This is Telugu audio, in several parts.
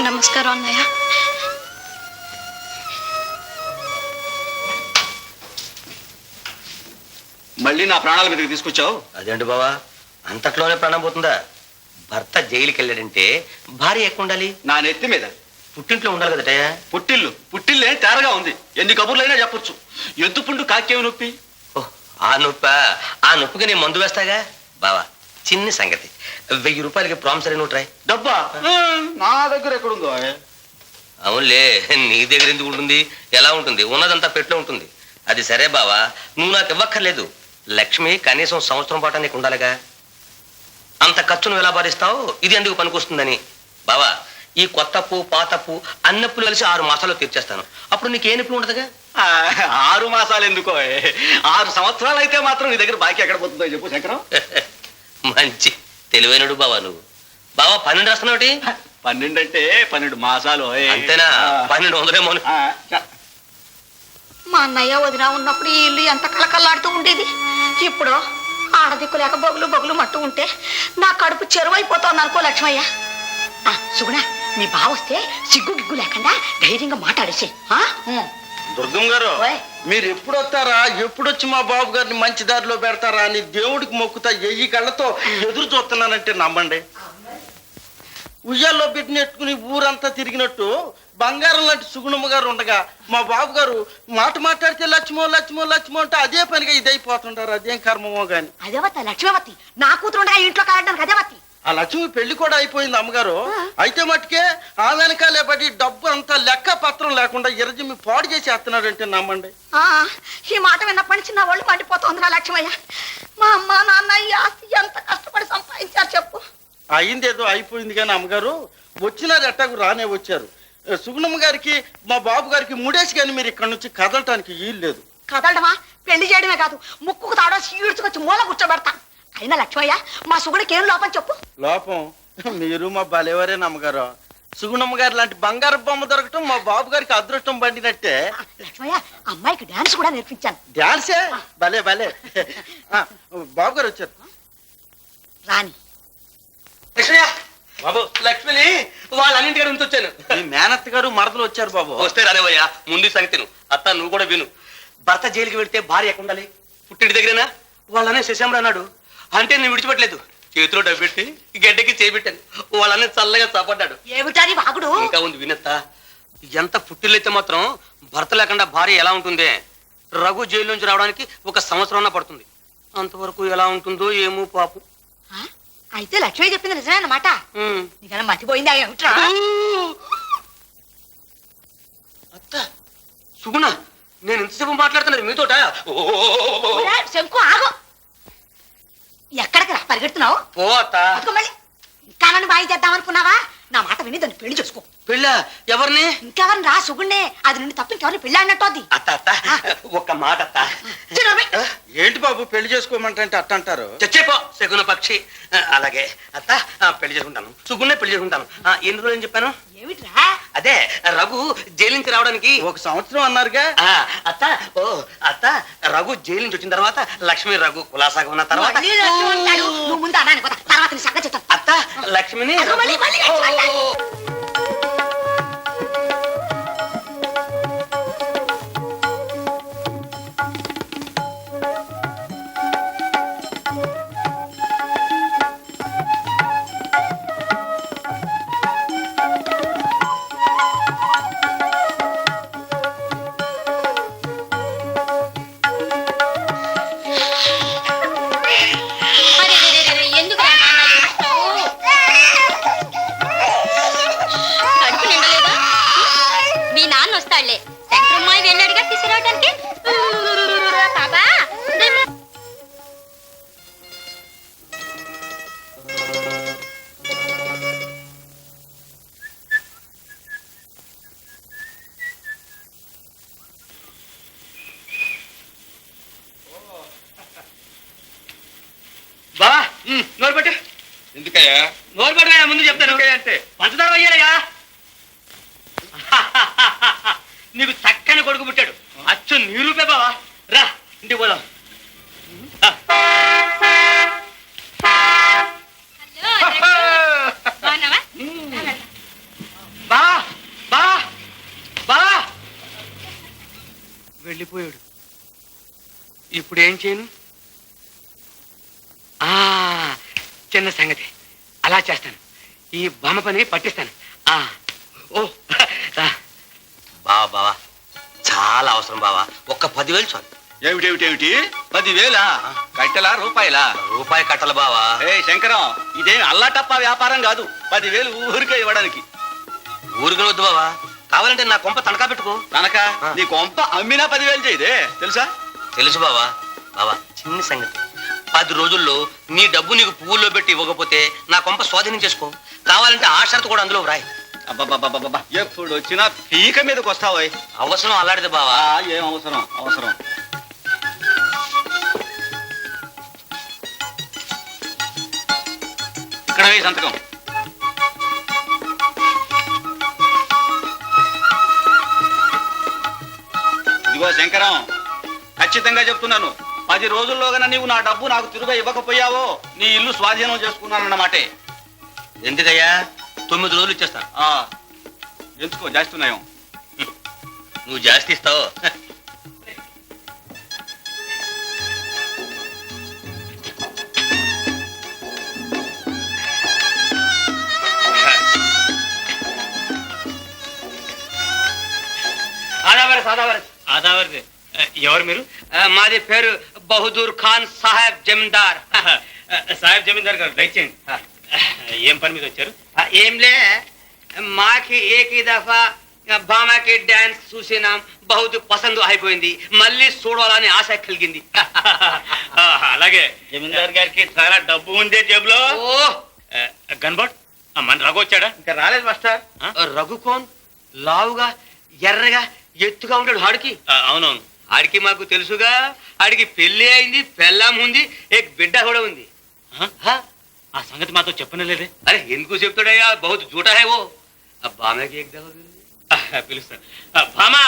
నమస్కారం అన్నయ్య. మళ్ళీ నా ప్రాణాల మీదకి తీసుకొచ్చావు? అదేంటి బావా? అంతట్లోనే ప్రాణం పోతుందా? భర్త జైలుకి వెళ్ళాడంటే భార్య ఎక్కువ ఉండాలి? నా నెత్తి మీద. పుట్టింట్లో ఉండాలి కదటయ్యా? పుట్టిల్లు. పుట్టిల్లే తేరగా ఉంది. ఎన్ని కబుర్లైనా చెప్పొచ్చు. ఎద్దు పుండు కాకేమి నొప్పి? ఓ, ఆ నొప్ప? ఆ నొప్పికి నేను మందు వేస్తాగా? బావా చిన్న సంగతి. వెయ్యి రూపాయలకి ప్రామిసరీ నోట్ రాయ్ డబ్బా? నా దగ్గర ఎక్కడుందో అవునులే నీ దగ్గర ఎందుకు ఉంటుంది? ఎలా ఉంటుంది? ఉన్నదంతా పెట్లో ఉంటుంది. అది సరే బావా నువ్వు నాకు ఇవ్వక్కర్లేదు. లక్ష్మి కనీసం సంవత్సరం పాటు నీకు ఉండాలిగా. అంత ఖర్చును ఎలా భరిస్తావు? ఇది ఎందుకు పనికొస్తుందని. బావా ఈ కొత్త అప్పు పాత అప్పు అన్నప్పులు కలిసి ఆరు మాసాలు తీర్చేస్తాను. అప్పుడు నీకు ఏ నొప్పి ఉండదుగా? ఆరు మాసాలు ఎందుకో ఆరు సంవత్సరాలు అయితే మాత్రం నీ దగ్గర బాకీ ఎక్కడ పోతుందో చెప్పు శంకరం. మంచి తెలివైనడు బావా నువ్వు. బావా పన్నెండు రాస్తున్నావు పన్నెండు అంటే పన్నెండు మాసాలు. అంతేనా? పన్నెండు వందలేమో మా అన్నయ్య వదిన ఉన్నప్పుడు ఈ ఇల్లు ఎంత కలకల్లాడుతూ ఉండేది. ఇప్పుడు ఆడదిక్కు లేక బొగులు బొగులు మట్టు ఉంటే నా కడుపు చెరువైపోతోంది అనుకో లక్ష్మయ్య. ఆ, సుగుణ మీ బావ వస్తే సిగ్గు గిగ్గు లేకుండా ధైర్యంగా మాట్లాడేసి దుర్గం గారు ఓయ్. మీరు ఎప్పుడు వస్తారా ఎప్పుడు వచ్చి మా బాబు గారిని మంచి దారిలో పెడతారా అని దేవుడికి మొక్కుతా ఎయ్యి కళ్ళతో ఎదురు చూస్తున్నానంటే నమ్మండి. ఉయ్యాల్లో పెట్టినట్టుకుని ఊరంతా తిరిగినట్టు బంగారం లాంటి సుగుణమ్మ గారు ఉండగా మా బాబు గారు మాట మాట్లాడితే లక్ష్మో లక్ష్మో లక్ష్మో అంటే అదే పనిగా ఇదైపోతుంటారు. అదేం కర్మమో గాని. అదేవతి లక్ష్మీవతి నా కూతురు ఉండగా ఇంట్లో అదేవతి ఆ లక్ష్మి పెళ్ళి కూడా అయిపోయింది అమ్మగారు. అయితే మట్టుకే ఆ వెనకాలే పడి డబ్బు అంతా లెక్క పత్రం లేకుండా ఎర్రజిమ్మి పాడు చేసి వేస్తున్నాడంటే నమ్మండి. ఈ మాట విన్నప్పటి నుంచి నా ఒళ్ళు మండిపోతోంది రా లక్ష్మయ్య. మా అమ్మ నాన్న ఈ ఆస్తి ఎంత కష్టపడి సంపాదించారు చెప్పు. అయింది ఏదో అయిపోయింది కానీ అమ్మగారు వచ్చినారు ఎట్టాకు రానే వచ్చారు. సుగుణమ్మ గారికి మా బాబు గారికి మూడేసి కానీ మీరు ఇక్కడ నుంచి కదలటానికి వీలు లేదు. కదలడమా? పెళ్ళి చేయడమే కాదు ముక్కుకు తాడో ఈడ్చుకొచ్చి మూల కూర్చోబెడతా అయినా లక్ష్మయ్య మా సుగుడికి ఏం లోపం చెప్పు? లోపం? మీరు మా బలేవరే నమ్మగారు. సుగుణమ్మ గారి లాంటి బంగారు బొమ్మ దొరకటం మా బాబు గారికి అదృష్టం పండినట్టే. లక్ష్మయ్య అమ్మాయికి డాన్స్ కూడా నేర్పించాను. డాన్సే? భలే భలే. ఆ, బాబు గారు వచ్చారు. రాని లక్ష్మయ్య! బాబు. లక్ష్మిని వాళ్ళన్నింటిగా నుంచి వచ్చాను మీ మేనత్త గారు మరదలు వచ్చారు బాబు. వస్తే రాలేవయ్యా. ముందు ఈ సంగతి నువ్వు అత్త నువ్వు కూడా విను. భర్త జైలుకి వెళ్తే భార్య ఎక్కడ ఉండాలి పుట్టింటి దగ్గరేనా? వాళ్ళనే శశాంబర్ అన్నాడు. అంటే నేను విడిచిపెట్టలేదు. చేతిలో డబ్బెట్టి గడ్డకి చేపెట్టాను వాళ్ళనే చల్లగా చాపడ్డాడు. ఏమిటాని వాగుడు? ఇంకా ఉంది వినత్త. ఎంత పుట్టిల్లైతే మాత్రం భర్త లేకుండా భార్య ఎలా ఉంటుంది? రఘు జైలు నుంచి రావడానికి ఒక సంవత్సరం పడుతుంది. అంతవరకు ఎలా ఉంటుందో ఏమో పాపం. అయితే లక్ష్మయ్య చెప్పింది నిజమే అన్నమాట. నీకన్నా ఏమిట్రా? అత్త సుగుణ నేను ఇంతసేపు మాట్లాడుతున్నది మీతోట? ఒరే, పరిగెడుతున్నావు? పో అత్త అదిగో మళ్ళీ. ఇంకా నన్ను బాయి చేద్దాం అనుకున్నావా నా మాట విని దాన్ని పెళ్ళి చేసుకో. పెళ్ళ ఎవరిని? ఇంకెవరిని రా సుగుణ్ణే. అది నుండి తప్ప ఇంకెవరిని పెళ్ళి అన్నట్టు అది అత్త. అత్త ఒక్క మాట అత్త. ఏంటి బాబు పెళ్ళి చేసుకోమంటే అట్ట అంటారు? చచ్చేపో శకున పక్షి. అలాగే. అత్త పెళ్ళి చేసుకుంటాను. సుగుణ్ణే పెళ్ళి చేసుకుంటాను. ఆ, ఎన్ని రోజులు చెప్పాను? ఏమిట్రా? అదే రఘు జైలు నుంచి రావడానికి. ఒక సంవత్సరం అన్నారుగా. అత్త ఓ అత్త రఘు జైలు నుంచి వచ్చిన తర్వాత లక్ష్మి రఘు కులాసాగా ఉన్న తర్వాత. ముందు అన్నాను కదా తర్వాత అత్త లక్ష్మిని ఎందుకయ్యా? నోరు పడవయ్యా ముందు చెప్తాను. అంటే? పంచదార అయ్యారయ్యా నీకు చక్కని కొడుకు పుట్టాడు. అచ్చు నీరూపే బావా. రా ఇంటికి పోదాం. బా బా బా. వెళ్ళిపోయాడు. ఇప్పుడు ఏం చేయను? ఆ చిన్న సంగతి. అలా చేస్తాను. ఈ బొమ్మ పని పట్టిస్తాను. ఆ. ఓ. బావా బావా. చాలా అవసరం బావా. ఒక్క పదివేలు చాలు. ఏమిటేమిటేమిటి పదివేలా? కట్టెలా రూపాయలా? రూపాయి కట్టలు బావా. ఏ శంకరం ఇదేం అల్లాటప్ప వ్యాపారం కాదు. పదివేలు ఊరికే ఇవ్వడానికి. ఊరికి వద్దు బావా. కావాలంటే నా కొంప తనకా పెట్టుకో. కనుక ఆ. నీ కొంప అమ్మినా పదివేలు చేయదే. తెలుసా? తెలుసు బావా. బావా చిన్న సంగతి. పది రోజుల్లో నీ డబ్బు నీకు పువ్వుల్లో పెట్టి ఇవ్వకపోతే నా కొంప స్వాధీనం చేసుకో. కావాలంటే ఆ షరతు కూడా అందులో వ్రాయి. అబ్బబ్బబ్బబ్బబ్బా ఎప్పుడు వచ్చినా పీక మీదకి వస్తావోయ్. అవసరం అలాంటిది బావా. ఆ, ఏం అవసరం? అవసరం. ఇక్కడ వేయి సంతకం. ఇదిగో శంకరం ఖచ్చితంగా చెప్తున్నాను. పది రోజుల్లోగా నీవు నా డబ్బు నాకు తిరుగా ఇవ్వకపోయావో నీ ఇల్లు స్వాధీనం చేసుకున్నానన్నమాటే ఎందుకయ్యా? తొమ్మిది రోజులు ఇచ్చేస్తాను ఆ, ఎంచుకో చేస్తున్నాయం నువ్వు జాస్తి ఇస్తావు? ఆదావరస్ ఆదావరస్ ఆదావరది. ఎవరు మీరు? మాది పేరు బహదూర్ ఖాన్ సాహెబ్ జమీందార్. సాహెబ్ జమీందార్ గారు దయచేయండి. ఏం పని మీద వచ్చారు? ఏంలే మాకి ఏక్ దఫా బామాకి డాన్స్ చూసినాం బహుత్ పసందు అయిపోయింది మళ్ళీ చూడాలని ఆశ కలిగింది. అలాగే. జమీందార్ గారికి చాలా డబ్బు ఉంది జేబులో. ఓ! గన్బట్ మన రఘు వచ్చాడా? ఇంకా రాలేదు మాస్టర్. రఘు కోన్ లావుగా ఎర్రగా ఎత్తుగా ఉంటాడు ఆడికి అవునవును. ఆడికి మాకు తెలుసుగా ఆడికి పెళ్ళి అయింది పెళ్ళాం ఉంది ఏ బిడ్డ కూడా ఉంది. ఆ? సంగతి మాతో చెప్పనలేదే అరే ఎందుకు చెప్తాడయ్యా బహుత్ జూటా హే ఓ. బామాకి ఏక్ దఫా పిలుస్తాను. బామా!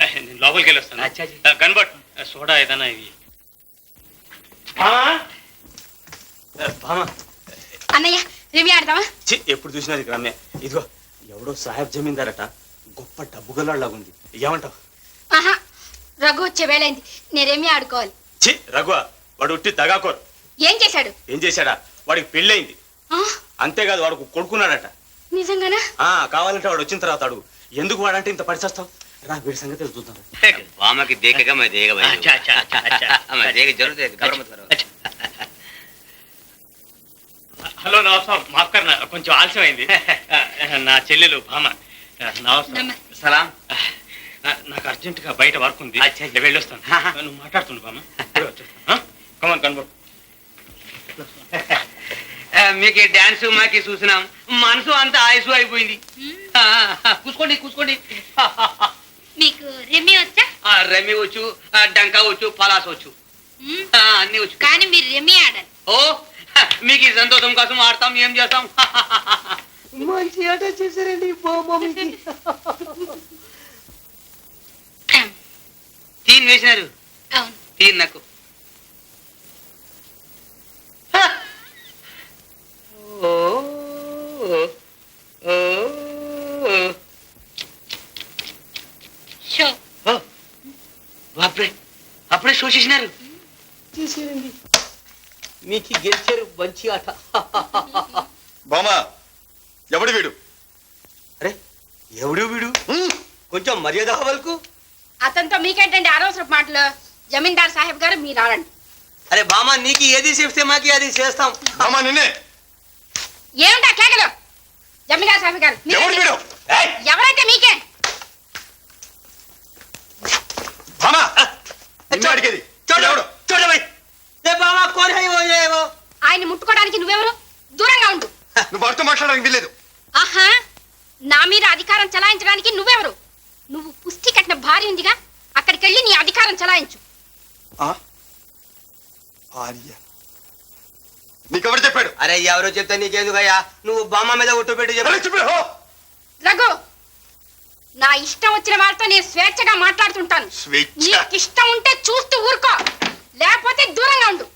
నేను లోపలికి వెళ్ళొస్తాను. కనబట్ సోడా ఏదన్నా బామా! అన్నయ్య ఎప్పుడు చూసినా ఇది రమ్య. ఇదిగో ఎవడో సాహెబ్ జమీందారట గొప్ప డబ్బు గల్లాగుంది ఏమంటావు? ఆహా రఘు వచ్చే వేళైంది. నేనేమి ఆడుకోవాలి. ఛీ రఘువా వాడు ఉట్టి తగాకోరు. ఏం చేశాడు? ఏం చేశాడా? వాడికి పెళ్ళైంది. అంతేకాదు వాడు కొడుకున్నాడట. నిజంగానా? ఆ కావాలంటే వాడు వచ్చిన తర్వాత అడుగు. ఎందుకు వాడంటే ఇంత పరిచేస్తావు? రా వీడి సంగతి దేగ హలో నమస్కారం. మాఫ్ కొంచెం ఆలస్యం అయింది నా చెల్లెలు భామ. నమస్కారం. సలాం. నాకు అర్జెంట్గా బయట వర్క్ ఉంది. నేను వెళ్ళొస్తాను. నువ్వు మాట్లాడుతుండు భామ కమన్ కనబడు మీకు డాన్స్ మాకి చూసినాం. మనసు అంతా ఆయుసు అయిపోయింది. కూసుకోండి కూసుకోండి. మీకు రిమి వచ్చా? ఆ, రమ్మి వచ్చు ఆ, డంకా వచ్చు పలాస్ వచ్చు. మ్మ్. ఆ, అన్ని వచ్చు. కానీ మీరు రిమి ఆడాలి. ఓ మీకు ఈ సంతోషం కోసం ఆడతాం ఏం చేస్తాం? మంచి ఆట చేశారండి బాబు తీన్ వేసినారు. తీన్ నాకు. ఓ. షో. అప్పుడే శోషించినారు. చేశారండి మీకు గెలిచారు మంచి ఆట. బామా ఎవడు వీడు? అరే ఎవడు వీడు? కొంచెం మర్యాద వాళ్ళకు అతనితో మీకేంటండి అనవసరపు మాటలు? జమీందార్ సాహెబ్ గారు మీరు ఆడండి అరే బామ్మ నీకు ఏది చెప్తే మాకి అది చేస్తాం. బామా నిన్నే. ఏమిటా కేకలు? జమీందార్ సాహెబ్ గారు ఎవరైతే మీకే? బామా అడిగేది. ఆయన ముట్టుకోవడానికి నువ్వెవరు? దూరంగా ఉండు. నువ్వు మాట్లాడడానికి ఆహా! నా మీద అధికారం చలాయించడానికి నువ్వెవరు? నువ్వు పుష్టి కట్టిన భార్య ఉందిగా అక్కడికి వెళ్ళి నీ అధికారం చలాయించు. భార్య. నీకెవరు చెప్పాడు? అరే ఎవరో చెప్తే నీకెందుకయ్యా? నువ్వు బామ్మ మీద ఒట్టు పెట్టి చెప్పాడు? రఘు నా ఇష్టం వచ్చిన వాళ్ళతో నేను స్వేచ్ఛగా మాట్లాడుతుంటాను. నీకు ఇష్టం ఉంటే చూస్తూ ఊరుకో. లేకపోతే దూరంగా ఉండు.